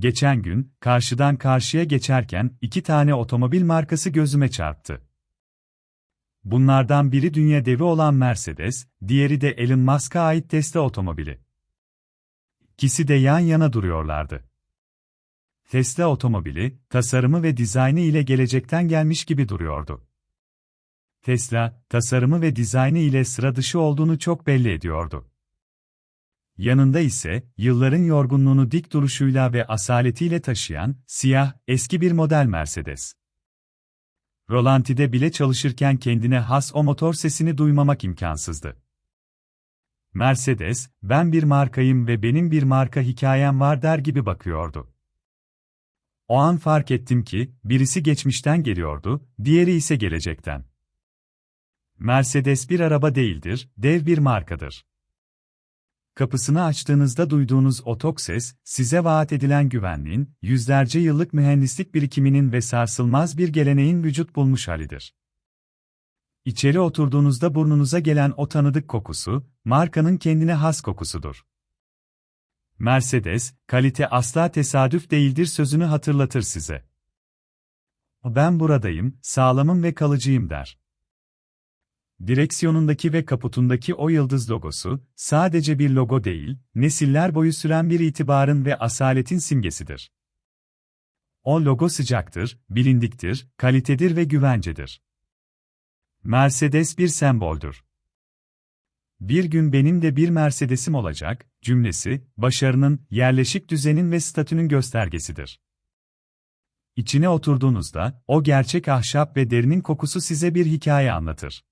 geçen gün, karşıdan karşıya geçerken iki tane otomobil markası gözüme çarptı. Bunlardan biri dünya devi olan Mercedes, diğeri de Elon Musk'a ait Tesla otomobili. İkisi de yan yana duruyorlardı. Tesla otomobili, tasarımı ve dizaynı ile gelecekten gelmiş gibi duruyordu. Tesla, tasarımı ve dizaynı ile sıra dışı olduğunu çok belli ediyordu. Yanında ise, yılların yorgunluğunu dik duruşuyla ve asaletiyle taşıyan, siyah, eski bir model Mercedes. Rolanti'de bile çalışırken kendine has o motor sesini duymamak imkansızdı. Mercedes, ben bir markayım ve benim bir marka hikayem var der gibi bakıyordu. O an fark ettim ki, birisi geçmişten geliyordu, diğeri ise gelecekten. Mercedes bir araba değildir, dev bir markadır. Kapısını açtığınızda duyduğunuz o tok ses, size vaat edilen güvenliğin, yüzlerce yıllık mühendislik birikiminin ve sarsılmaz bir geleneğin vücut bulmuş halidir. İçeri oturduğunuzda burnunuza gelen o tanıdık kokusu, markanın kendine has kokusudur. Mercedes, kalite asla tesadüf değildir sözünü hatırlatır size. Ben buradayım, sağlamım ve kalıcıyım der. Direksiyonundaki ve kaputundaki o yıldız logosu, sadece bir logo değil, nesiller boyu süren bir itibarın ve asaletin simgesidir. O logo sıcaktır, bilindiktir, kalitedir ve güvencedir. Mercedes bir semboldür. Bir gün benim de bir Mercedes'im olacak, cümlesi, başarının, yerleşik düzenin ve statünün göstergesidir. İçine oturduğunuzda, o gerçek ahşap ve derinin kokusu size bir hikaye anlatır.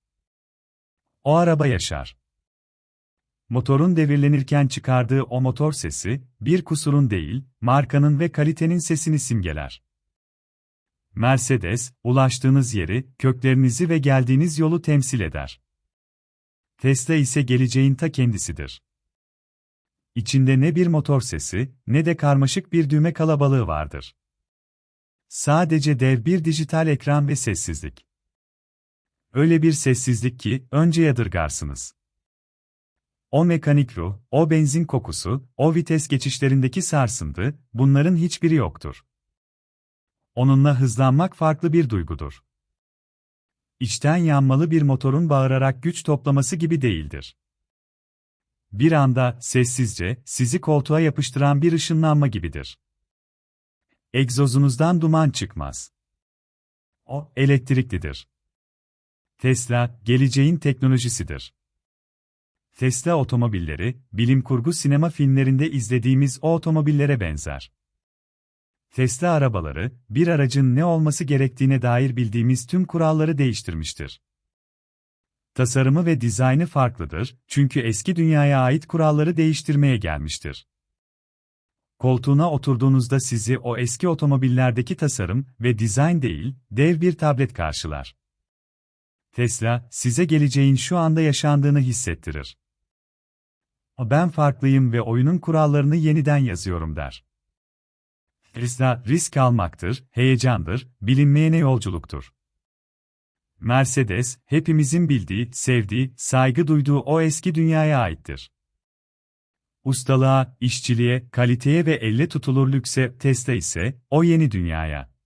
O araba yaşar. Motorun devirlenirken çıkardığı o motor sesi, bir kusurun değil, markanın ve kalitenin sesini simgeler. Mercedes, ulaştığınız yeri, köklerinizi ve geldiğiniz yolu temsil eder. Tesla ise geleceğin ta kendisidir. İçinde ne bir motor sesi, ne de karmaşık bir düğme kalabalığı vardır. Sadece dev bir dijital ekran ve sessizlik. Öyle bir sessizlik ki, önce yadırgarsınız. O mekanik ruh, o benzin kokusu, o vites geçişlerindeki sarsıntı, bunların hiçbiri yoktur. Onunla hızlanmak farklı bir duygudur. İçten yanmalı bir motorun bağırarak güç toplaması gibi değildir. Bir anda, sessizce, sizi koltuğa yapıştıran bir ışınlanma gibidir. Egzozunuzdan duman çıkmaz. O, elektriklidir. Tesla, geleceğin teknolojisidir. Tesla otomobilleri, bilim kurgu sinema filmlerinde izlediğimiz o otomobillere benzer. Tesla arabaları, bir aracın ne olması gerektiğine dair bildiğimiz tüm kuralları değiştirmiştir. Tasarımı ve dizaynı farklıdır, çünkü eski dünyaya ait kuralları değiştirmeye gelmiştir. Koltuğuna oturduğunuzda sizi o eski otomobillerdeki tasarım ve dizayn değil, dev bir tablet karşılar. Tesla, size geleceğin şu anda yaşandığını hissettirir. Ben farklıyım ve oyunun kurallarını yeniden yazıyorum der. Tesla, risk almaktır, heyecandır, bilinmeyene yolculuktur. Mercedes, hepimizin bildiği, sevdiği, saygı duyduğu o eski dünyaya aittir. Ustalığa, işçiliğe, kaliteye ve elle tutulur lükse, Tesla ise, o yeni dünyaya.